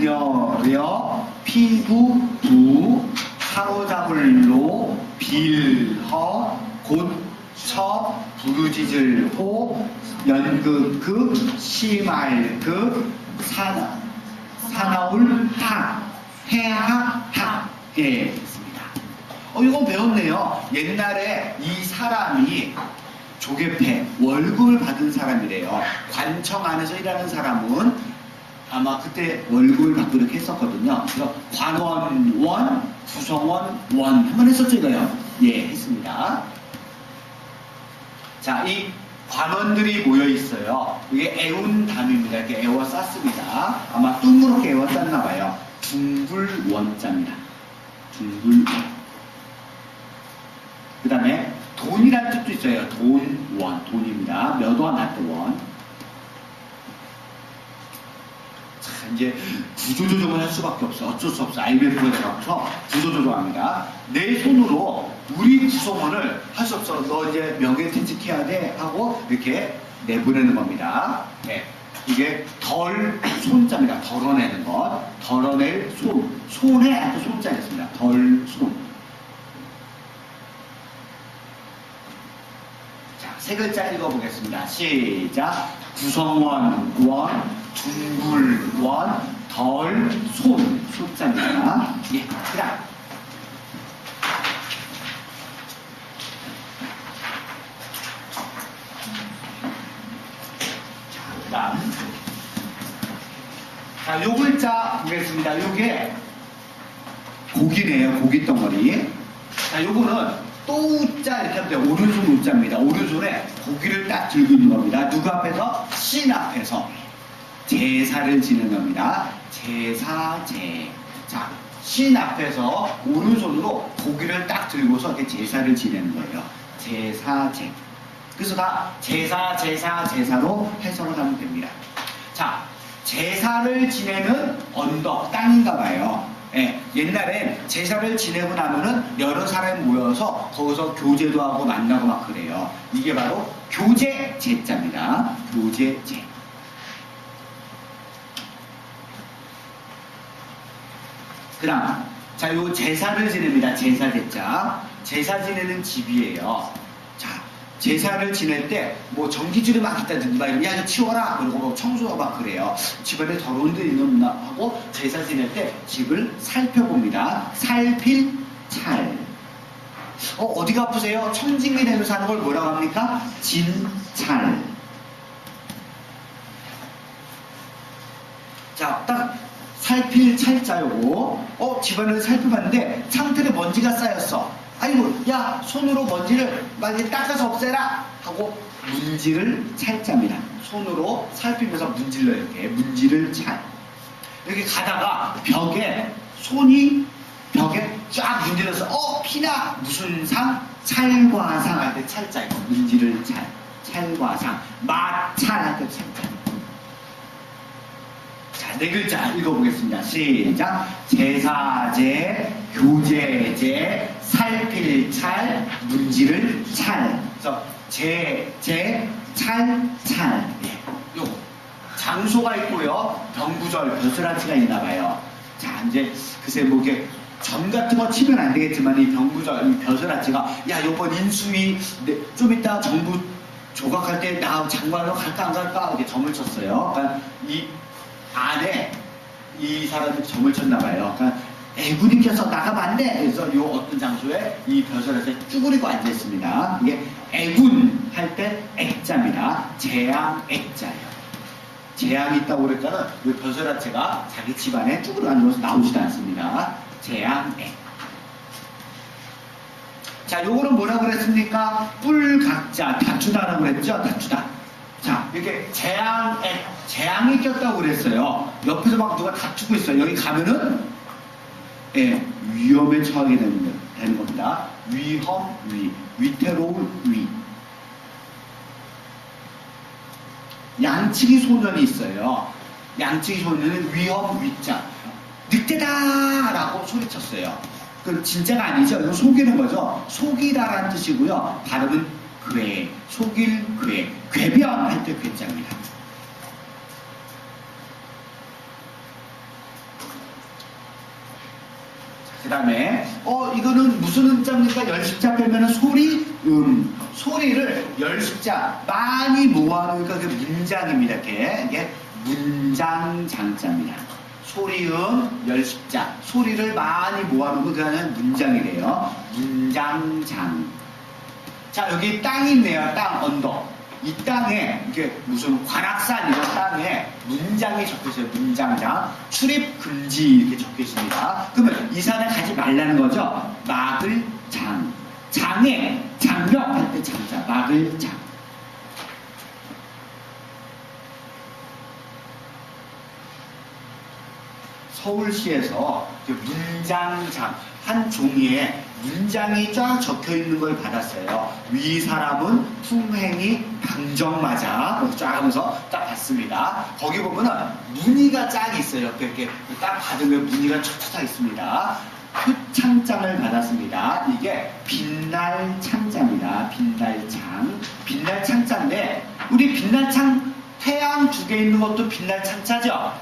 려려 피부 부 사로잡을로 빌허 곧처 부르짖을 호 연극극 시말극 사나 사나울 학 해학 학 예, 있습니다. 어, 이건 배웠네요. 옛날에 이 사람이 조개패 월급을 받은 사람이래요. 관청 안에서 일하는 사람은 아마 그때 받고 이렇게 했었거든요. 그래서 관원 원, 구성원 원 한번 했었죠 이거요. 예, 했습니다. 자, 이 관원들이 모여 있어요. 이게 애운 담입니다. 이렇게 애워 쌌습니다. 아마 둥그렇게 애워 쌌나 봐요. 둥글원자입니다. 둥글원. 그 다음에 돈이라는 뜻도 있어요. 돈, 원, 돈입니다. 몇원 할때 원. 자, 이제 구조조정을 할 수밖에 없어. 어쩔 수 없어. IMF가 돼서 구조조정합니다. 내 손으로 우리 구성원을 할 수 없어. 너 이제 명예퇴직해야 돼. 하고 이렇게 내보내는 겁니다. 네. 이게 덜 손자입니다. 덜어내는 것. 덜어낼 손. 손에 아주 손자였습니다. 덜 손. 자, 세 글자 읽어보겠습니다. 시작. 구성원, 원, 둥글, 원, 덜, 손. 손자입니다. 예, 그 다음. 자. 자, 요 글자 보겠습니다. 요게 고기네요. 고기 덩어리. 자, 요거는 또우자 이렇게 하면 돼요. 오른손 우자입니다. 오른손에 고기를 딱 들고 있는 겁니다. 누구 앞에서? 신 앞에서 제사를 지는 겁니다. 제사제. 자, 신 앞에서 오른손으로 고기를 딱 들고서 이렇게 제사를 지내는 거예요. 제사제. 그래서 다 제사, 제사, 제사로 해석을 하면 됩니다. 자, 제사를 지내는 언덕, 땅인가 봐요. 예, 옛날엔 제사를 지내고 나면은 여러 사람이 모여서 거기서 교제도 하고 만나고 막 그래요. 이게 바로 교제 제자입니다. 교제 제. 그 다음, 자, 요 제사를 지냅니다. 제사 제자. 제사 지내는 집이에요. 자, 제사를 지낼 때, 뭐, 전기줄이 막 있다든지, 막 이러면, 야, 치워라! 그러고 뭐 청소가 막 그래요. 집안에 더러운 데 있나 하고, 제사 지낼 때 집을 살펴봅니다. 살필 찰. 어, 어디가 아프세요? 청진기 내면서 하는 걸 뭐라고 합니까? 진찰. 자, 딱 살필 찰자요고. 어, 집안을 살펴봤는데 상태에 먼지가 쌓였어. 아이고, 야, 손으로 먼지를 막 이렇게 닦아서 없애라! 하고 문지를 찰자입니다. 손으로 살피면서 문질러 이렇게 문지를 찰. 이렇게 가다가 벽에 손이 벽에 쫙 문질러서 어 피나 무슨 상 찰과상 할 때 찰자 이거 문지를 찰 찰과상 마찰 할 때 찰자 자, 네 글자 읽어보겠습니다. 시작. 제사제, 교제제, 살필 찰, 문지를 찰. 그래서 제, 제, 찰, 찰. 예, 요거. 장소가 있고요. 병구절, 벼슬아치가 있나 봐요. 자, 이제 글쎄 뭐 이렇게 점 같은 거 치면 안 되겠지만 이 병구절, 이 벼슬아치가 야, 요번 인수위 네, 좀 이따 정부 조각할 때 나 장관으로 갈까 안 갈까 이렇게 점을 쳤어요. 그러니까 이 안에 이 사람이 점을 쳤나 봐요. 그러니까 애군이께서 나가면 안 돼. 그래서 요 어떤 장소에 이 벼슬아치가 쭈그리고 앉아 있습니다. 이게 애군 할 때 액자입니다. 재앙 액자예요. 재앙이 있다고 그랬잖아. 이 벼슬아치가 자기 집안에 쭈그려 앉아서 나오지도 않습니다. 재앙 액. 자, 요거는 뭐라 그랬습니까? 뿔 각자, 다투다라고 그랬죠? 다투다. 자, 이렇게 재앙액, 재앙이 꼈다고 그랬어요. 옆에서 막 누가 다투고 있어요. 여기 가면은, 예, 위험에 처하게 되는, 되는 겁니다. 위험, 위. 위태로울, 위. 양치기 소년이 있어요. 양치기 소년은 위험 위자. 늑대다 라고 소리쳤어요. 그 진짜가 아니죠. 이거 속이는 거죠. 속이다라는 뜻이고요. 발음은 괴, 속일 괴, 괴변 할 때 괴자입니다. 그 다음에, 어, 이거는 무슨 음자입니까? 열십자 빼면은 소리, 음. 소리를 열십자 많이 모아놓으니까 그 문장입니다. 이게 문장 장자입니다. 소리음 열십자. 소리를 많이 모아놓으면 그거는 문장이래요. 문장 장. 자, 여기 땅이 있네요. 땅, 언덕. 이 땅에, 이게 무슨 관악산 이런 땅에 문장이 적혀 있어요. 문장장. 출입 금지 이렇게 적혀 있습니다. 그러면 이 산에 가지 말라는 거죠. 막을 장. 장에, 장벽 할 때 장자. 막을 장. 서울시에서 그 문장장 한 종이에 문장이 쫙 적혀 있는 걸 받았어요. 위 사람은 풍행이 방정맞아. 쫙 하면서 딱 봤습니다. 거기 보면은 무늬가 쫙 있어요. 옆에 이렇게 딱 받으면 무늬가 쫙쫙 있습니다. 표창장을 받았습니다. 이게 빛날 창자입니다. 빛날 창. 빛날 창자인데 우리 빛날 창 태양 두 개 있는 것도 빛날 창자죠?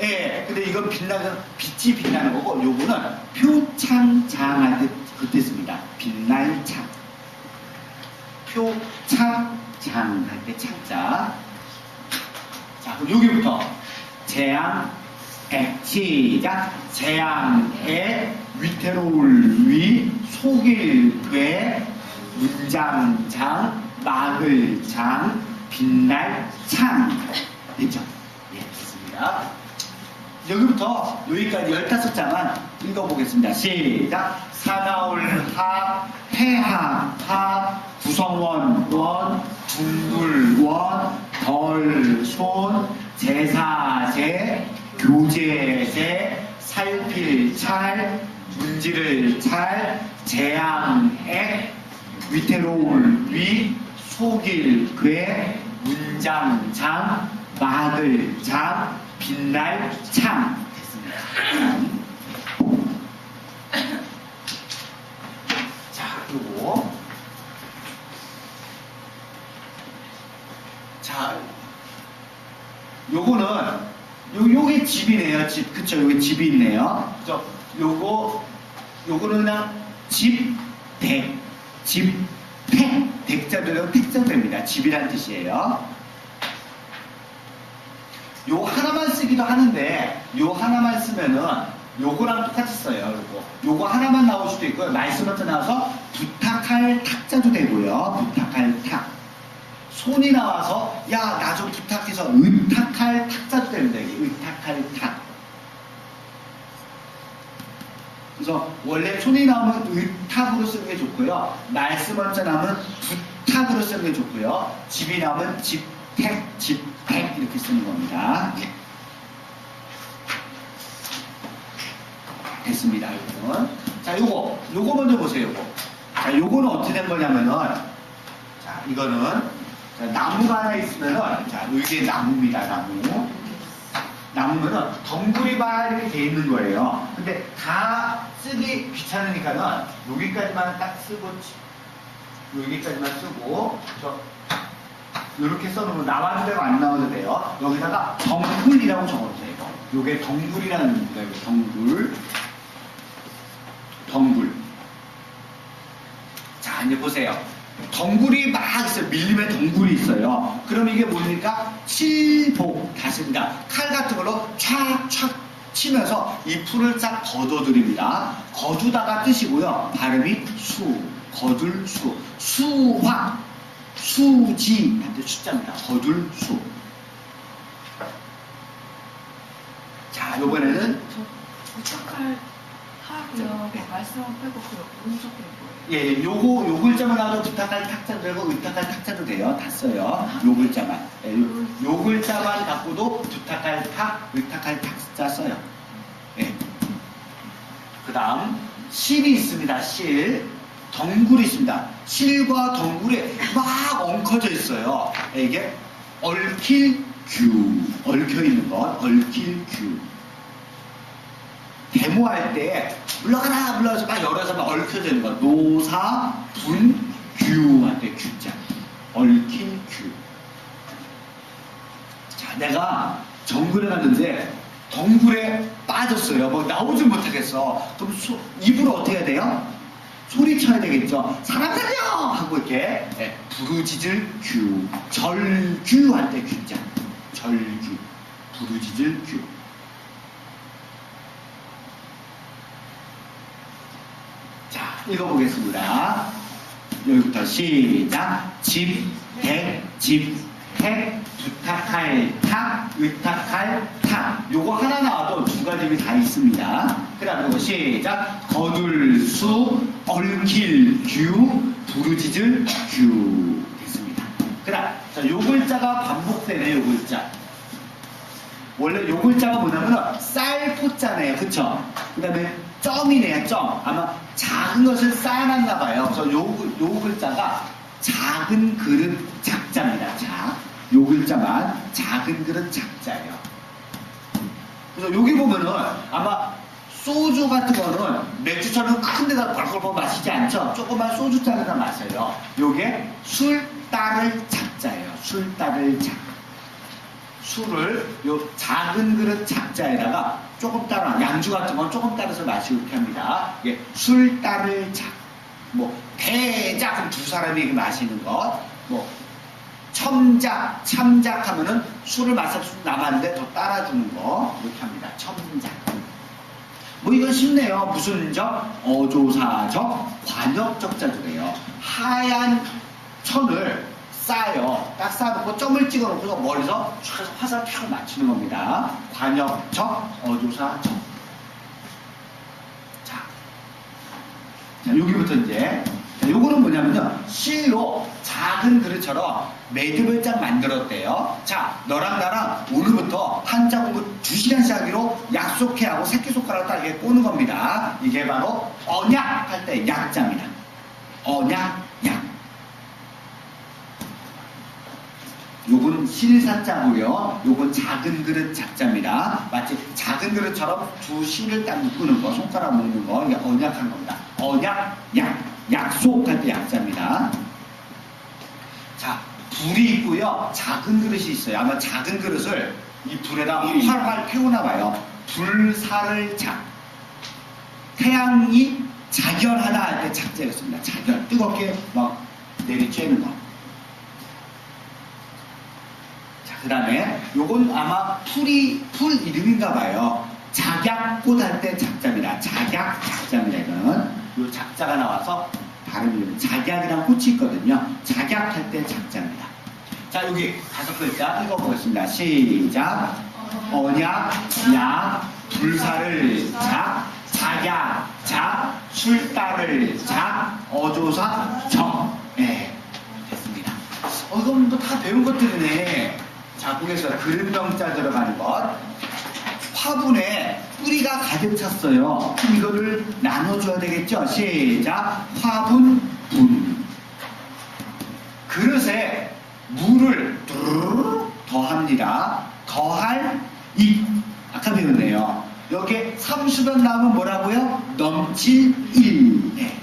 예, 근데 이건 빛나는 빛이 빛나는 거고 요거는 표창장할 때 그때 씁니다. 빛날 창. 표창 장 할 때 창자. 자, 그럼 여기부터 재앙 에 시작 재앙에 위태로울 위 속일 괴 문장장 막을 장 빛날 창 됐죠? 예, 됐습니다. 여기부터 여기까지 15장만 읽어보겠습니다. 시작. 사나울 하, 해하 하, 구성원 원, 둥글 원, 덜, 손, 제사제, 교제제, 살필 찰, 문지를 찰, 재앙 액, 위태로울 위, 속일 괴, 문장장, 막을 장, 빛날 창 됐습니다. 자, 그리고 자, 요거는 요 요게 집이네요. 집 그쵸? 여기 집이 있네요. 그죠? 요거 요거는 그냥 집, 댁, 집, 택, 댁자들은 택자들입니다. 집이란 뜻이에요. 요 하나만 쓰기도 하는데 요 하나만 쓰면은 요거랑 똑같이 써요. 요거 요거 하나만 나올 수도 있고요. 말씀부터 나와서 부탁할 탁자도 되고요. 부탁할 탁 손이 나와서 야 나 좀 부탁해서 의탁할 탁자도 됩니다. 의탁할 탁 그래서 원래 손이 나오면 의탁으로 쓰는 게 좋고요. 말씀 한자 나오면 부탁으로 쓰는 게 좋고요. 집이 나오면 집택, 집택 이렇게 쓰는 겁니다. 예. 됐습니다. 이거는. 자, 요거, 요거 먼저 보세요. 요거. 자, 요거는 어떻게 된 거냐면은, 자, 이거는 자, 나무가 하나 있으면은, 자, 이게 나무입니다. 나무. 나무면은 덩굴이만 이렇게 돼 있는 거예요. 근데 다 쓰기 귀찮으니까는 여기까지만 딱 쓰고 여기까지만 쓰고 저 이렇게 써놓으면 나와도 되고 안 나와도 돼요. 여기다가 덩굴이라고 적어주세요. 요게 덩굴이라는. 이거 덩굴. 덩굴. 자, 이제 보세요. 덩굴이 막 있어요. 밀림에 덩굴이 있어요. 그럼 이게 뭡니까? 칠복 다십니다. 칼 같은 걸로 촥촥 치면서 이 풀을 싹 걷어드립니다. 거두다가 뜻이고요. 발음이 수, 거둘 수, 수화, 수지 한테 숫자입니다. 거둘 수. 자, 요번에는 부탁할 하고요. 네. 말씀만 빼고 그 오른쪽에 뭐 예요? 예, 예, 요거, 요 글자만 나와도 부탁할 탁자도 되고, 의탁할 탁자도 돼요. 다 써요. 요 글자만. 예, 요, 요 글자만 갖고도 부탁할 탁, 의탁할 탁자 써요. 예. 그 다음, 실이 있습니다. 실. 덩굴이 있습니다. 실과 덩굴이 막 엉켜져 있어요. 예, 이게 얽힐 규. 얽혀 있는 것, 얽힐 규. 데모할 때 물러가라 물러가서 막 열어서 막 얽혀져 있는 거 노사 분 규할 때 규자 얽힌 규. 자 내가 정글에 갔는데 덩굴에 빠졌어요. 뭐 나오지 못하겠어. 그럼 소- 입으로 어떻게 해야 돼요? 소리쳐야 되겠죠. 사람 살려! 하고 이렇게 예, 부르짖을 규, 절규 할 때 규자. 절규, 부르짖을 규. 자, 읽어보겠습니다. 여기부터 시작. 집, 대, 집, 해, 부탁할, 탁, 의탁할, 탁. 요거 하나 나와도 두 가지 다 있습니다. 그 다음 요거 시작. 거둘 수, 얽힐, 규, 부르짖을, 규. 됐습니다. 그 다음, 자, 요 글자가 반복되네, 요 글자. 원래 요 글자가 뭐냐면 쌀포자네요. 그쵸? 그 다음에 점이네요. 점. 아마 작은 것을 쌓아놨나 봐요. 그래서 요, 글자가 작은 그릇 작자입니다. 자, 요 글자만 작은 그릇 작자예요. 그래서 여기 보면은 아마 소주 같은 거는 맥주처럼 큰 데다 벌컥벌컥 마시지 않죠? 조그만 소주잔에다 마셔요. 요게 술 따를 작자예요. 술 따를 작. 술을 요 작은 그릇 작자에다가 조금 따라 양주 같은 건 조금 따라서 마시고 이렇게 합니다. 이게 술 따를 작. 뭐 대작 두 사람이 마시는 것. 뭐 첨작, 참작 하면은 술을 마셔 남았는데 더 따라주는 거 이렇게 합니다. 첨작. 뭐 이건 쉽네요. 무슨 적? 어조사적, 관역적자들이에요. 하얀 천을 쌓아요. 딱 쌓아놓고 점을 찍어놓고서 머리서 촥 화살 펴 맞추는 겁니다. 관역적, 어조사적. 자, 자 여기부터 이제 자, 요거는 뭐냐면요. 실로 작은 그릇처럼 매듭을 짝 만들었대요. 자, 너랑 나랑 오늘부터 한자 공부 2시간씩 하기로 약속해 하고 새끼손가락 딱 이렇게 꼬는 겁니다. 이게 바로 언약 할 때 약자입니다. 언약, 약. 요건 실사자고요. 요건 작은 그릇 작자입니다. 마치 작은 그릇처럼 두 실을 딱 묶는 거, 손가락 묶는 거, 이게 언약한 겁니다. 언약, 약, 약속할 때 약자입니다. 자, 불이 있고요. 작은 그릇이 있어요. 아마 작은 그릇을 이 불에다 활활 태우나 봐요. 불사를 작. 태양이 자결하다 할 때 작자였습니다. 자결. 뜨겁게 막 내리쬐는 거. 자, 그 다음에 요건 아마 풀이, 풀 이름인가 봐요. 작약꽃 할 때 작자입니다. 작약, 작자입니다. 이거는. 요 작자가 나와서 발음이 이름. 작약이랑 꽃이 있거든요. 작약 할 때 작자입니다. 자, 여기 다섯 글자 읽어보겠습니다. 시작. 언약, 약, 불사를 작, 작약, 작, 술따를 작, 어조사, 정. 네, 됐습니다. 어, 이건 뭐다 배운 것들이네. 자, 보겠습니다. 그릇병자 들어가는 것. 화분에 뿌리가 가득 찼어요. 그럼 이거를 나눠줘야 되겠죠? 시작. 화분, 분. 그릇에 물을 더합니다. 더할 이 아까 배웠네요. 여기에 30원 나오면 뭐라고요? 넘칠 일. 네.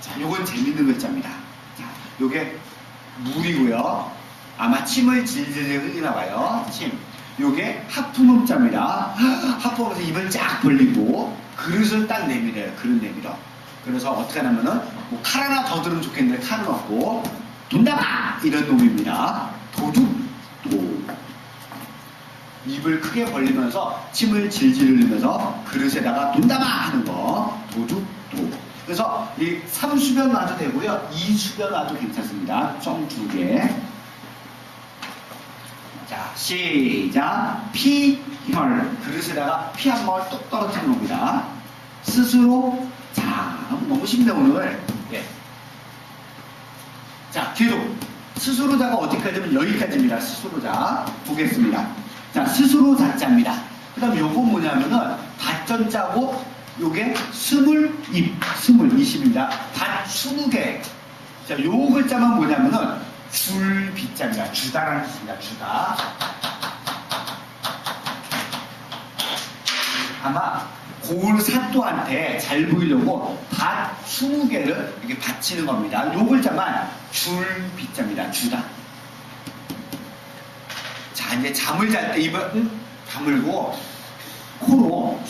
자, 요건 재밌는 글자입니다. 자, 요게 물이고요. 아마 침을 질질 흘리나 봐요. 침. 요게 하품음자입니다. 하품하면서 입을 쫙 벌리고 그릇을 딱 내밀어요. 그릇 내밀어. 그래서 어떻게 하냐면은 뭐 칼 하나 더 들으면 좋겠는데 칼은 없고 돈다마 이런 놈입니다. 도둑 도. 입을 크게 벌리면서 침을 질질 흘리면서 그릇에다가 돈다마 하는 거 도둑 도. 그래서 이 3수변 놔도 되고요. 2수변 놔도 괜찮습니다. 점 두 개. 자, 시작. 피, 혈. 그릇에다가 피 한 방울 뚝 떨어뜨리는 겁니다. 스스로, 자, 너무 쉽네, 오늘. 예. 자, 계속. 스스로자가 어디까지면 여기까지입니다. 스스로자. 보겠습니다. 자, 스스로 자자입니다. 그 다음 요거 뭐냐면은, 밭전자고, 요게 스물 입, 스물, 이십입니다. 밭 스무 개. 자, 요 글자만 뭐냐면은, 줄 빗자입니다. 주다라는 뜻입니다. 주다. 아마 고을 사또한테 잘 보이려고 밭 20개를 이렇게 받치는 겁니다. 요 글자만 줄 빗자입니다. 주다. 자, 이제 잠을 잘 때 입을 응? 다물고 코로